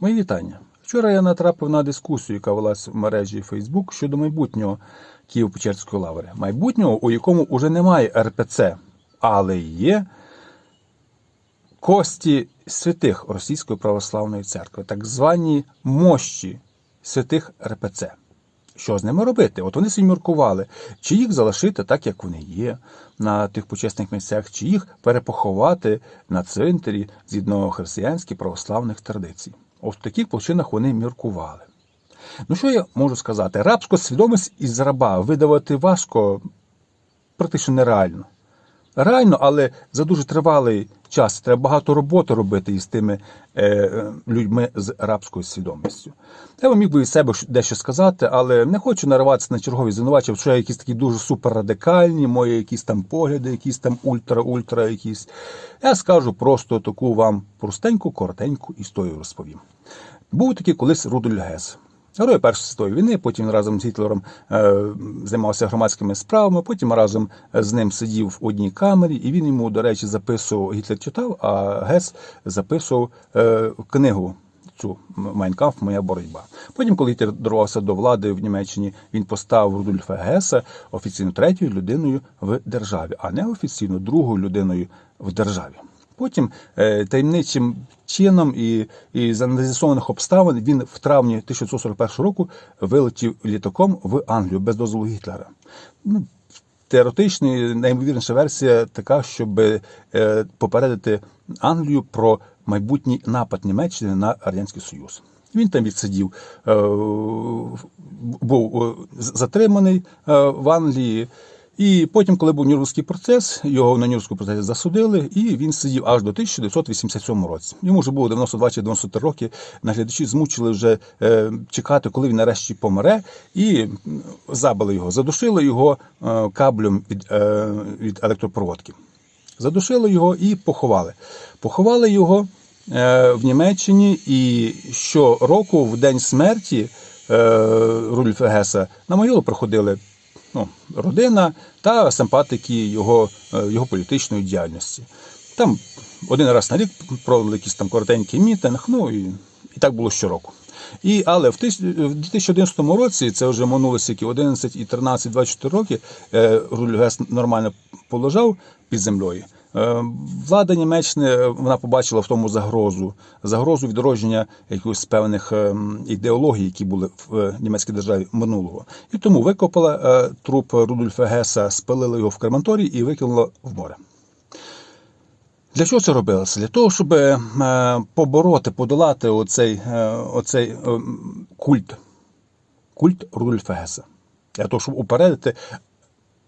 Мої вітання. Вчора я натрапив на дискусію, яка велась в мережі Facebook щодо майбутнього Києво-Печерської лаври. Майбутнього, у якому уже немає РПЦ, але є кості святих Російської православної церкви, так звані мощі святих РПЦ. Що з ними робити? От вони собі міркували, чи їх залишити так, як вони є, на тих почесних місцях, чи їх перепоховати на цвинтарі згідно християнських православних традицій. В таких площинах вони міркували. Ну що я можу сказати? Рабську свідомість із раба видавати важко, практично нереально. Реально, але за дуже тривалий час треба багато роботи робити із тими е, людьми з рабською свідомістю. Я вам міг би від себе дещо сказати, але не хочу нариватися на чергові звинувачення, що я якісь такі дуже суперрадикальні, мої якісь там погляди, якісь там ультра-ультра якісь. Я скажу просто таку вам простеньку, коротеньку історію розповім. Був такий колись Рудольф Гес. Герой Першої світової війни, потім разом з Гітлером е, займався громадськими справами, потім разом з ним сидів в одній камері, і він йому, до речі, записував, Гітлер читав, а Гес записував е, книгу цю Майнкамф, моя боротьба. Потім, коли Гітлер дорвався до влади в Німеччині, він поставив Рудольфа Геса офіційно третьою людиною в державі, а не офіційно другою людиною в державі. Потім е, таємничим чином і, і за нез'ясованих обставин він в травні 1941 року вилетів літаком в Англію без дозволу Гітлера. Ну, теоретично найімовірніша версія така, щоб е, попередити Англію про майбутній напад Німеччини на Радянський Союз. Він там відсидів, е, був затриманий в Англії. І потім, коли був Нюрнберзький процес, його на Нюрнберзькому процесі засудили, і він сидів аж до 1987 році. Йому вже було 92 чи 93 роки. Наглядачі змучили вже е, чекати, коли він нарешті помре, і забили його, задушили його е, каблем від, е, від електропроводки. Задушили його і поховали. Поховали його е, в Німеччині, і щороку, в день смерті е, Рудольфа Геса, на могилу приходили ну, родина та симпатики його, е, його політичної діяльності. Там один раз на рік провели якийсь там коротенький мітинг, ну і, і так було щороку. І, але в тис- в 2011 році, це вже минулося які 11 і 13, 24 роки, е, Рудольф Гес нормально полежав під землею. Е, Влада Німеччини е, вона побачила в тому загрозу, загрозу відродження якихось певних е, ідеологій, які були в німецькій державі минулого. І тому викопала труп Рудольфа Геса, спалила його в крематорій і викинула в море. Для чого це робилося? Для того, щоб побороти, подолати оцей, оцей культ, культ Рудольфа Геса. Для того, щоб упередити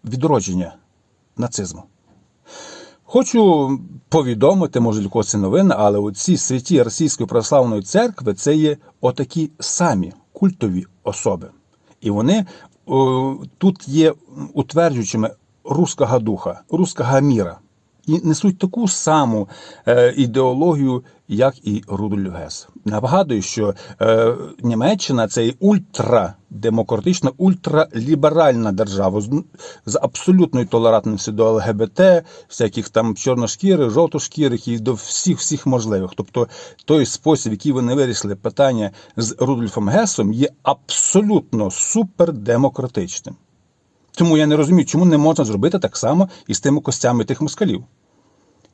відродження нацизму. Хочу повідомити, може для когось це новина, але оці святі Російської православної церкви це є отакі самі культові особи. І вони о, тут є утверджуючими руського духа, руського міра. І несуть таку саму е, ідеологію, як і Рудольф Гес. Нагадую, що е, Німеччина це ультрадемократична, ультраліберальна держава з абсолютною толерантністю до ЛГБТ, всяких там чорношкірих, жовтошкірих і до всіх всіх можливих. Тобто той спосіб, який вони вирішили питання з Рудольфом Гесом, є абсолютно супердемократичним. Тому я не розумію, чому не можна зробити так само і з тими костями тих москалів.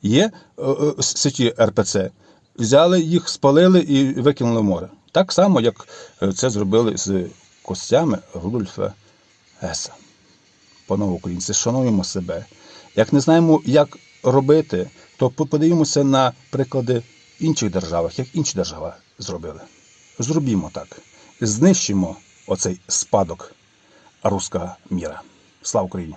Є е, е, святі РПЦ, взяли їх, спалили і викинули в море. Так само, як е, це зробили з костями Рудольфа Геса. Панове українці, шануємо себе. Як не знаємо, як робити, то подивимося на приклади інших держав, як інші держави зробили. Зробімо так. Знищимо оцей спадок руського міра. Слава Україні!